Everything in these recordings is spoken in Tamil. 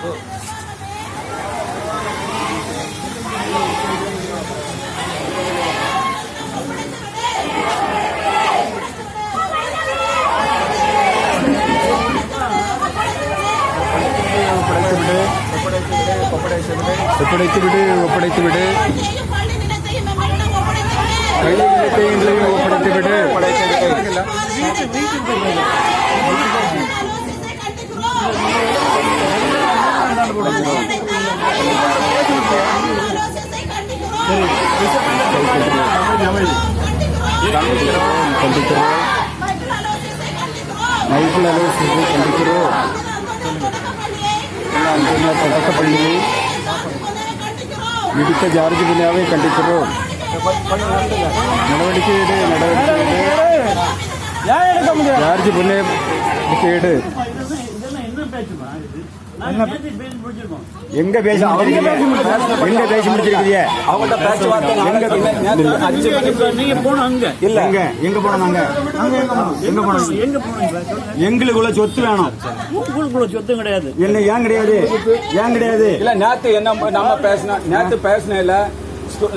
Oh. விடு. கையில் நிலத்தையும் ஒப்படைத்து விடு ஆலோசித்து கண்டிக்கிறோம். அலோசித்து கண்டிக்கிறோம் தொடக்கப்பள்ளியை அந்தனர் தொடக்க பள்ளியை கண்டிக்கிறோம். இடித்த ஜார்ஜ் பின்னாவை கண்டிக்கிறோம் எங்க பேசி எங்க பேசி முடிச்சிருக்கீங்க? அவங்கள்ட்ட பேச்சுவார்த்தை நீங்க போன அங்க. இல்ல. எங்க? எங்க போனோம் நாங்க? எங்க போனோம்? எங்க போனீங்க எங்களுக்குள்ள சொத்து வேணும். உங்களுக்குள்ள சொத்தம் கிடையாது. என்ன ஏன் கிடையாது? ஏன் கிடையாது? இல்ல நேத்து என்ன நம்ம பேசினோம் நேத்து பேசினேல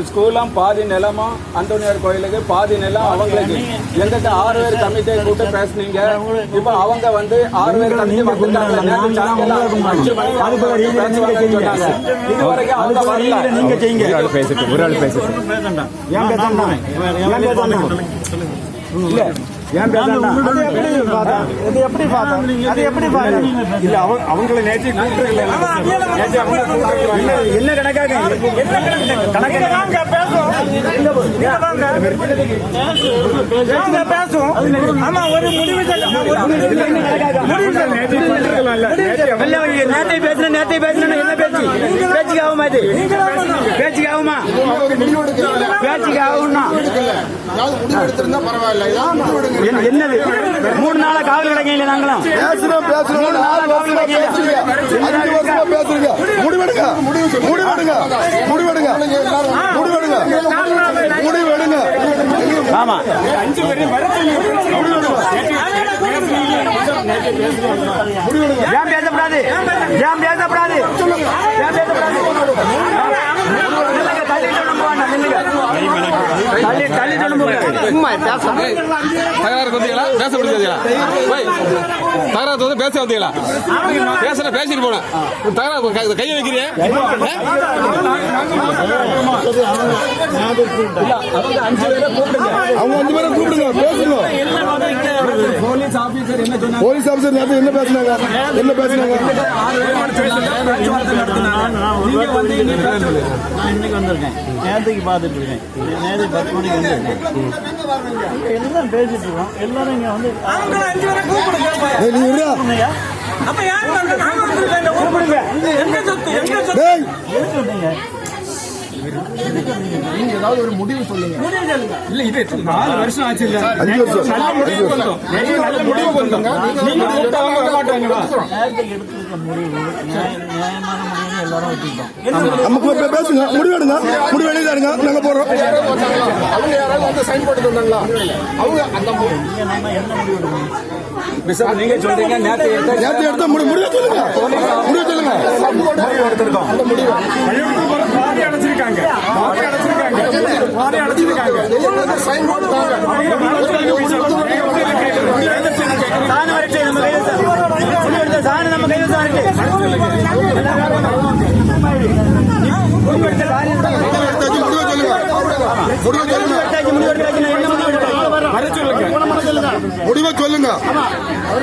ஸ்கூலாம் பாதி நிலமும் அந்தோனியார் கோயிலுக்கு பாதி நிலம் அவங்களுக்கு. எங்கிட்ட ஆறு பேர் கமிட்டியை கூட்டு பேசுனீங்க. இப்ப அவங்க வந்து ஆறு பேர் கமிட்டி வந்துட்டாங்க நேத்து சாயங்காலம் அஞ்சு மணிக்கு அதுக்கு ஒரு ரீதியில நீங்க செய்யுங்க. இது வரைக்கும் அவங்க வரல நீங்க செய்யுங்க. ஒரு ஆள் ஒரு ஆள் இல்ல. அவங்கள நேற்று என்ன கணக்காக? பேசுவோம். ஆமா ஒரு முடிவு நேற்றை பேசுன நேற்றை பேசுன என்ன பேச்சு? பேச்சுக்கு ஆகுமா இது? பேச்சுக்கு ஆகுமா? பேச்சுக்கு ஆகும்னா. முடிவு எடுத்திருந்தா பரவாயில்ல. முடிவு எடுங்க. என்ன- என்னது? மூணு நாளா காவல் கிடக்கையில நாங்களும். பேசுறோம் பேசுறோம். நாலு வருஷமா பேசுறீங்க. அஞ்சு வருஷமா பேசுறீங்க. முடிவெடுங்க. முடிவெடுங்க. முடிவெடுங்க. முடிவெடுங்க. முடிவெடுங்க. ஆமா. ஏன் பேசப்படாது? ஏன் பேசப்படாது? ஏன் பேசப்படாது? தகராறுக்கு வந்தீங்களா பேச முடியாதுங்களா போய் தகராறு வந்து பேச வந்தீங்களா பேசுற பேசிட்டு போனேன் தகராறு கையை வைக்கிறீங்க அவங்க அஞ்சு பேரை கூப்பிடுங்க பேசுங்க போலீஸ் ஆபீசர் என்ன சொன்னாங்க? போலீஸ் ஆபீசர் என்ன பேசினாங்க? என்ன நீங்க வந்து நேரத்துக்கு பார்த்துட்டு இருக்கேன். நேரத்துக்கு பத்து மணிக்கு வந்திருக்கேன். எல்லாம் பேசிட்டு இருக்கோம். எல்லாரும் இங்க வந்து ஏய், நீ இருடா. டேய், நாலு வருஷம் ஆச்சு இல்ல. அஞ்சு வருஷம். நீங்க கூப்பிட்டு எடுத்திருக்க முடிவு. நியாயமான எல்லாரும் வச்சுக்கிட்டோம் நமக்கு பேசுங்க. நாங்க போறோம். அவங்க யாராவது வந்து சைன் போட்டு தந்தாங்களா அவங்க அந்த இங்க நம்ம என்ன முடிவு எடுக்கணும்? பிஷப் நீங்க சொல்றீங்க. நேத்து எடுத்த நேரத்தை எடுத்த முடி முடிவு சொல்லுங்க. முடிவு சொல்லுங்க. முடிவு எடுத்திருக்கோம். பாதி அடைச்சிருக்காங்க. பாதி அடைச்சிருக்காங்க. பாதி அடைச்சிருக்காங்க. சைன் போட்டுட்டாங்க சாணம் வரைச்சு நம்ம கையில் சார். முடிவு எடுத்த சாணம் நம்ம கையில் இருக்கு. முடிவை சொல்லுங்க முடிவை முடிவு எடுத்தாச்சு, முடிவு முடிவை சொல்லுங்க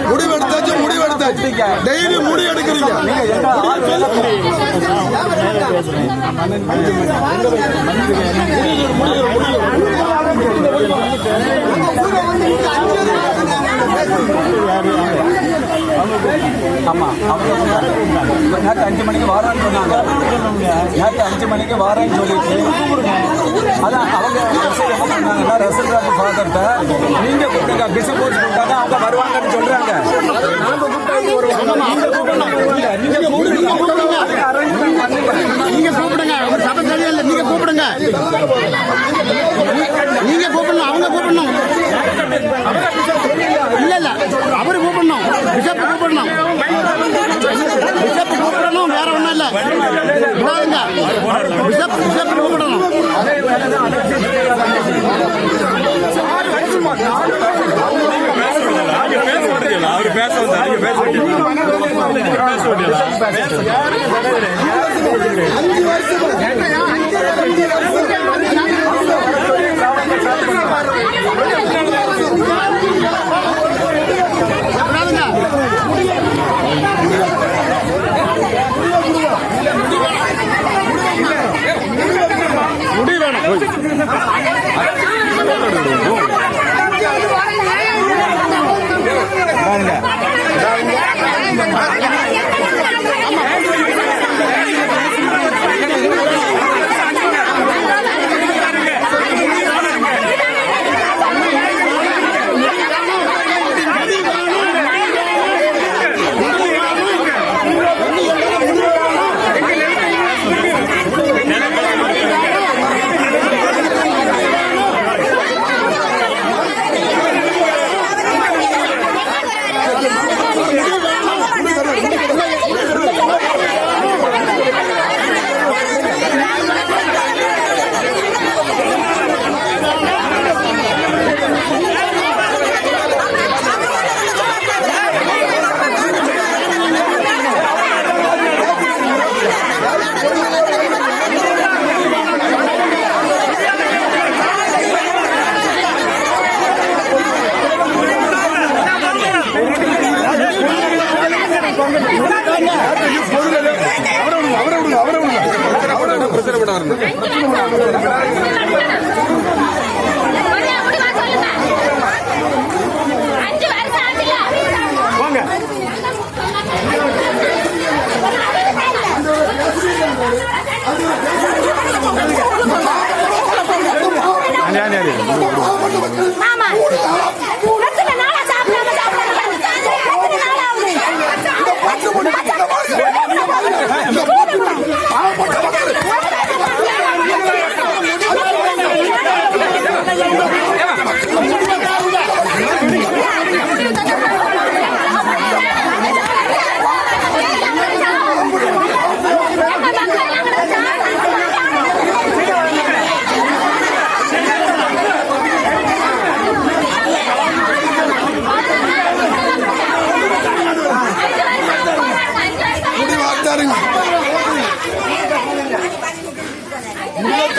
முடிவு எடுத்தாச்சு முடிவு எடுத்தாச்சு டெய்லி முடிவு எடுக்கிறீங்க முடிவு ஆமாம் அவங்க சொன்னாங்க அஞ்சு மணிக்கு வாரான்னு சொன்னாங்க. நேற்று அஞ்சு மணிக்கு வாரான்னு சொல்லிட்டு அதான் அவங்க சொன்னாங்கன்னா ரசல்ராஜ் ஃபாதர்கிட்ட நீங்கள் கூப்பிடுங்க பிசு போச்சு கூப்பிட்டாங்க அவங்க வருவாங்கன்னு சொல்கிறாங்க நாங்கள் கூப்பிட்டாங்க வருவாங்க. கூப்பிடுங்க நீங்கள் கூப்பிடுங்க அரேஞ்ச்மெண்ட் பண்ணுங்க நீங்கள் கூப்பிடுங்க. அவர் நீங்கள் கூப்பிடுங்க. நீங்கள் கூப்பிடணும். அவங்க கூப்பிடணும். இல்லை இல்லை. அவர் கூப்பிடணும். பிஷப் விடாதுங்க ரிசப்ட் ரிசப்ட் கூப்பிடணும் அவர் பேச வந்தாரு